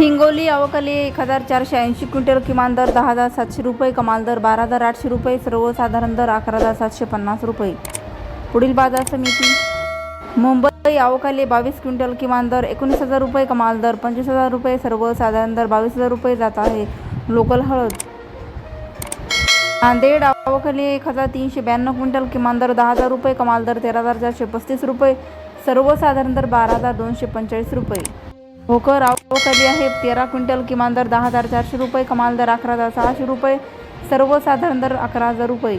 हिंगोली अवकाली एक हजार चारशे ऐंशी क्विंटल किमान दर दहा हजार सातशे रुपये कमाल दर बारा हजार आठशे रुपये सर्वसाधारण दर अकरा हजार सातशे पन्नास रुपये. पुढील बाजार समिती. मुंबई अवकाली बावीस क्विंटल किमान दर एकोणीस हजार रुपये कमाल दर पंचवीस हजार रुपये सर्वसाधारण दर बावीस हजार रुपये जात आहे. लोकल हळद. नांदेड अवकाली एक हजार तीनशे ब्याण्णव क्विंटल किमान दर दहा हजार रुपये कमाल दर तेरा हजार चारशे पस्तीस रुपये सर्वसाधारण दर बारा हजार दोनशे पंचेचाळीस रुपये. भोकर अवकाली आहे. तेरा क्विंटल किमान दर दहा हजार चारशे रुपये कमाल दर अकरा हजार सहाशे रुपये सर्वसाधारण दर अकरा हजार रुपये.